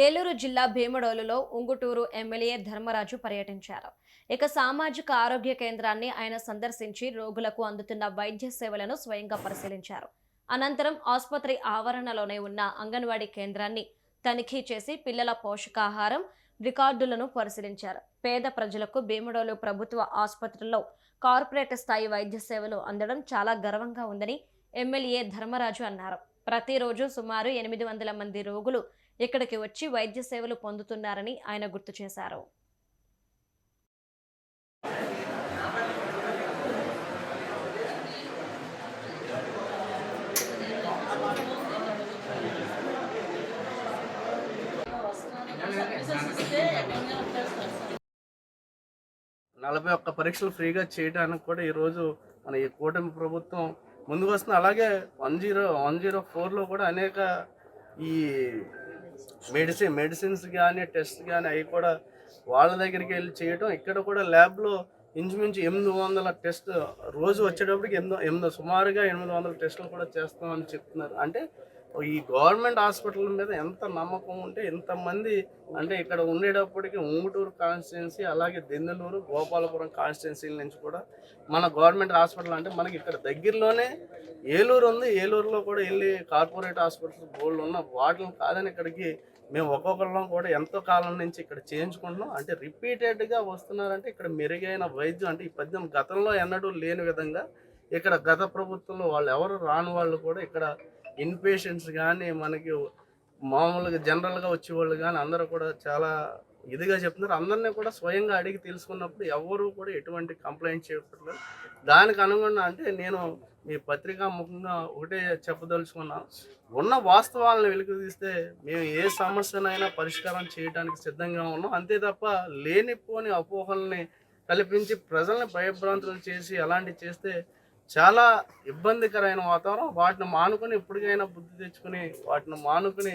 ఏలూరు జిల్లా భీమడోలులో ఉంగుటూరు ఎమ్మెల్యే ధర్మరాజు పర్యటించారు. ఇక సామాజిక ఆరోగ్య కేంద్రాన్ని ఆయన సందర్శించి రోగులకు అందుతున్న వైద్య సేవలను స్వయంగా పరిశీలించారు. అనంతరం ఆసుపత్రి ఆవరణలోనే ఉన్న అంగన్వాడీ కేంద్రాన్ని తనిఖీ చేసి పిల్లల పోషకాహారం రికార్డులను పరిశీలించారు. పేద ప్రజలకు భీమడోలు ప్రభుత్వ ఆసుపత్రుల్లో కార్పొరేట్ స్థాయి వైద్య సేవలు అందడం చాలా గర్వంగా ఉందని ఎమ్మెల్యే ధర్మరాజు అన్నారు. ప్రతిరోజు సుమారు ఎనిమిది వందల మంది రోగులు ఇక్కడికి వచ్చి వైద్య సేవలు పొందుతున్నారని ఆయన గుర్తు చేశారు. నలభై ఒక్క పరీక్షలు ఫ్రీగా చేయడానికి కూడా ఈరోజు మన ఈ కూటమి ప్రభుత్వం ముందుకు వస్తుంది. అలాగే వన్ జీరో వన్ జీరో ఫోర్లో కూడా అనేక ఈ మెడిసిన్ మెడిసిన్స్ కానీ టెస్ట్ కానీ అవి కూడా వాళ్ళ దగ్గరికి వెళ్ళి చేయటం. ఇక్కడ కూడా ల్యాబ్లో ఇంచుమించు ఎనిమిది వందల టెస్ట్ రోజు వచ్చేటప్పటికి ఎనిమిది ఎనిమిది సుమారుగా ఎనిమిది వందల టెస్టులు కూడా చేస్తామని చెప్తున్నారు. అంటే ఈ గవర్నమెంట్ హాస్పిటల్ మీద ఎంత నమ్మకం ఉంటే ఎంతమంది అంటే ఇక్కడ ఉండేటప్పటికి ఉంగుటూరు కాన్స్టిట్యున్సీ అలాగే దెందులూరు గోపాలపురం కాన్స్టిట్యున్సీల నుంచి కూడా మన గవర్నమెంట్ హాస్పిటల్ అంటే మనకి ఇక్కడ దగ్గరలోనే ఏలూరు ఉంది. ఏలూరులో కూడా వెళ్ళి కార్పొరేట్ హాస్పిటల్ గోల్డ్ ఉన్న వాటిని కాదని ఇక్కడికి మేము ఒక్కొక్కళ్ళం కూడా ఎంతో కాలం నుంచి ఇక్కడ చేయించుకుంటున్నాం. అంటే రిపీటెడ్గా వస్తున్నారంటే ఇక్కడ మెరుగైన వైద్యం అంటే ఈ పద్యం గతంలో ఎన్నడూ లేని విధంగా ఇక్కడ గత ప్రభుత్వంలో వాళ్ళు ఎవరు రాని వాళ్ళు కూడా ఇక్కడ ఇన్ పేషెంట్స్ కానీ మనకి మామూలుగా జనరల్గా వచ్చేవాళ్ళు కానీ అందరూ కూడా చాలా ఇదిగా చెప్తున్నారు. అందరినీ కూడా స్వయంగా అడిగి తెలుసుకున్నప్పుడు ఎవరు కూడా ఎటువంటి కంప్లైంట్ చేయట్లేదు. దానికి అనుగుణంగా అంటే నేను మీ పత్రికా ముఖంగా ఒకటే చెప్పదలుచుకున్నాను ఉన్న వాస్తవాలను వెలుగు తీస్తే మేము ఏ సమస్యనైనా పరిష్కారం చేయడానికి సిద్ధంగా ఉన్నాం. అంతే తప్ప లేనిపోని అపోహల్ని కల్పించి ప్రజల్ని భయభ్రాంతులు చేసి అలాంటివి చేస్తే చాలా ఇబ్బందికరమైన వాతావరణం. వాటిని మానుకొని ఎప్పటికైనా బుద్ధి తెచ్చుకుని వాటిని మానుకుని